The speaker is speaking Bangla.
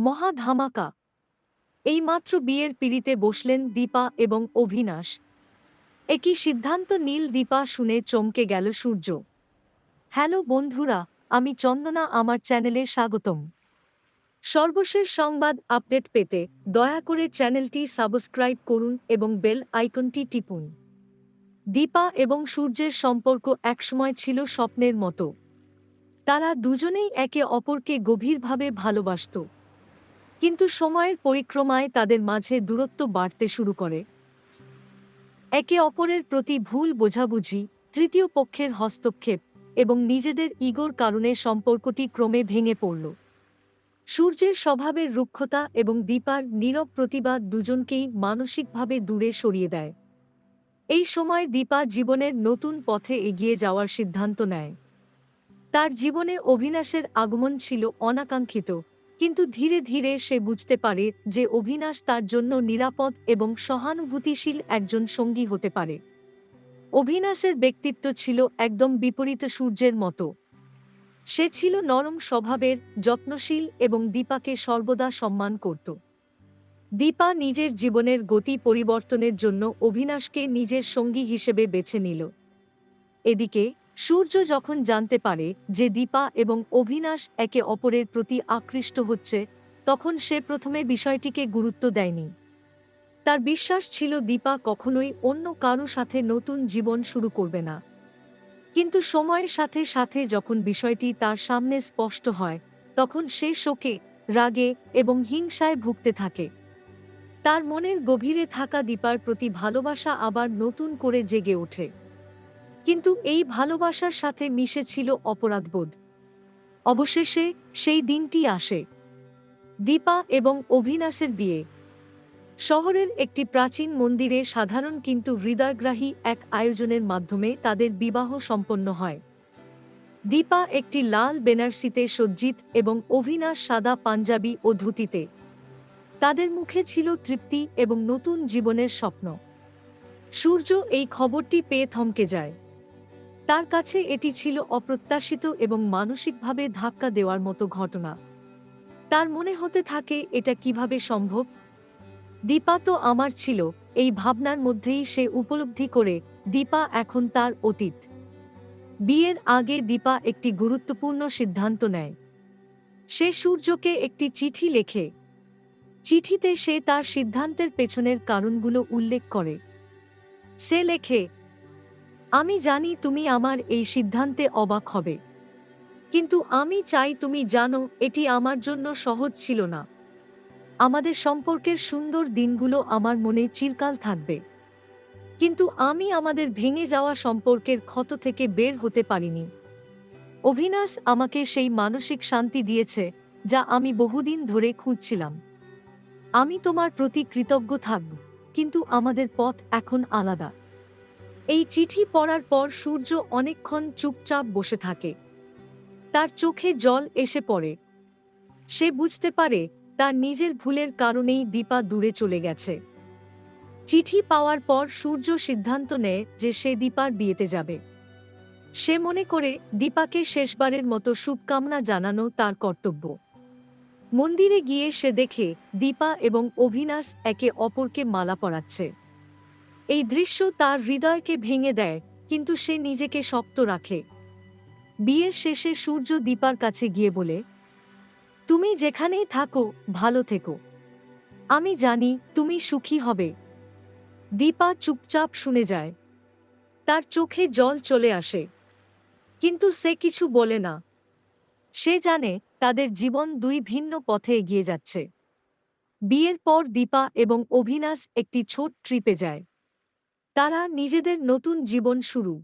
মহা ধামাকা এইমাত্র বিয়ের পিড়িতে বসলেন দীপা এবং অভিনাশ। একই সিদ্ধান্ত নীল দীপা শুনে চমকে গেল সূর্য। হ্যালো বন্ধুরা, আমি চন্দনা, আমার চ্যানেলে স্বাগতম। সর্বশেষ সংবাদ আপডেট পেতে দয়া করে চ্যানেলটি সাবস্ক্রাইব করুন এবং বেল আইকনটি টিপুন। দীপা এবং সূর্যের সম্পর্ক একসময় ছিল স্বপ্নের মতো। তারা দুজনেই একে অপরকে গভীরভাবে ভালোবাসত। কিন্তু সময়ের পরিক্রমায় তাদের মাঝে দূরত্ব বাড়তে শুরু করে। একে অপরের প্রতি ভুল বোঝাবুঝি, তৃতীয় পক্ষের হস্তক্ষেপ এবং নিজেদের ইগোর কারণে সম্পর্কটি ক্রমে ভেঙে পড়ল। সূর্যের স্বভাবের রুক্ষতা এবং দীপার নীরব প্রতিবাদ দুজনকেই মানসিকভাবে দূরে সরিয়ে দেয়। এই সময় দীপা জীবনের নতুন পথে এগিয়ে যাওয়ার সিদ্ধান্ত নেয়। তার জীবনে অভিনাশের আগমন ছিল অনাকাঙ্ক্ষিত। কিন্তু ধীরে ধীরে সে বুঝতে পারে যে অভিনাশ তার জন্য নিরাপদ এবং সহানুভূতিশীল একজন সঙ্গী হতে পারে। অভিনাশের ব্যক্তিত্ব ছিল একদম বিপরীত সূর্যের মতো। সে ছিল নরম স্বভাবের, যত্নশীল এবং দীপাকে সর্বদা সম্মান করত। দীপা নিজের জীবনের গতি পরিবর্তনের জন্য অভিনাশকে নিজের সঙ্গী হিসেবে বেছে নিল। এদিকে সূর্য যখন জানতে পারে যে দীপা এবং অভিনাশ একে অপরের প্রতি আকৃষ্ট হচ্ছে, তখন সে প্রথমে বিষয়টিকে গুরুত্ব দেয়নি। তার বিশ্বাস ছিল দীপা কখনোই অন্য কারও সাথে নতুন জীবন শুরু করবে না। কিন্তু সময়ের সাথে সাথে যখন বিষয়টি তার সামনে স্পষ্ট হয়, তখন সে শোকে, রাগে এবং হিংসায় ভুগতে থাকে। তার মনের গভীরে থাকা দীপার প্রতি ভালোবাসা আবার নতুন করে জেগে ওঠে। কিন্তু এই ভালোবাসার সাথে মিশে ছিল অপরাধবোধ। অবশেষে সেই দিনটি আসে। দীপা এবং অভিনাশের বিয়ে। শহরের একটি প্রাচীন মন্দিরে সাধারণ কিন্তু হৃদয়গ্রাহী এক আয়োজনের মাধ্যমে তাদের বিবাহ সম্পন্ন হয়। দীপা একটি লাল বেনারসিতে সজ্জিত এবং অভিনাশ সাদা পাঞ্জাবি ও ধুতিতে। তাদের মুখে ছিল তৃপ্তি এবং নতুন জীবনের স্বপ্ন। সূর্য এই খবরটি পেয়ে থমকে যায়। তার কাছে এটি ছিল অপ্রত্যাশিত এবং মানসিকভাবে ধাক্কা দেওয়ার মতো ঘটনা। তার মনে হতে থাকে, এটা কীভাবে সম্ভব? দীপা তো আমার ছিল, এই ভাবনার মধ্যেই সে উপলব্ধি করে দীপা এখন তার অতীত। বিয়ের আগে দীপা একটি গুরুত্বপূর্ণ সিদ্ধান্ত নেয়। সে সূর্যকে একটি চিঠি লেখে। চিঠিতে সে তার সিদ্ধান্তের পেছনের কারণগুলো উল্লেখ করে। সে লেখে আমি জানি তুমি আমার এই সিদ্ধান্তে অবাক হবে। কিন্তু আমি চাই তুমি জানো, এটি আমার জন্য সহজ ছিল না। আমাদের সম্পর্কের সুন্দর দিনগুলো আমার মনে চিরকাল থাকবে। কিন্তু আমি আমাদের ভেঙে যাওয়া সম্পর্কের ক্ষত থেকে বের হতে পারিনি। অভিনাশ আমাকে সেই মানসিক শান্তি দিয়েছে, যা আমি বহুদিন ধরে খুঁজছিলাম। আমি তোমার প্রতি কৃতজ্ঞ থাকব, কিন্তু আমাদের পথ এখন আলাদা। এই চিঠি পড়ার পর সূর্য অনেকক্ষণ চুপচাপ বসে থাকে। তার চোখে জল এসে পড়ে। সে বুঝতে পারে তার নিজের ভুলের কারণেই দীপা দূরে চলে গেছে। চিঠি পাওয়ার পর সূর্য সিদ্ধান্ত নেয় যে সে দীপার বিয়েতে যাবে। সে মনে করে দীপাকে শেষবারের মতো শুভকামনা জানানো তার কর্তব্য। মন্দিরে গিয়ে সে দেখে দীপা এবং অভিনাশ একে অপরকে মালা পরাচ্ছে। এই দৃশ্য তার হৃদয়কে ভেঙে দেয়, কিন্তু সে নিজেকে শক্ত রাখে। বিয়ের শেষে সূর্য দীপার কাছে গিয়ে বলে, তুমি যেখানেই থাকো, ভালো থেকো। আমি জানি তুমি সুখী হবে দীপা চুপচাপ শুনে যায়। তার চোখে জল চলে আসে। কিন্তু সে কিছু বলে না। সে জানে তাদের জীবন দুই ভিন্ন পথে এগিয়ে যাচ্ছে। বিয়ের পর দীপা এবং অভিনাশ একটি ছোট ট্রিপে যায়। তারা নিজেদের নতুন জীবন শুরু।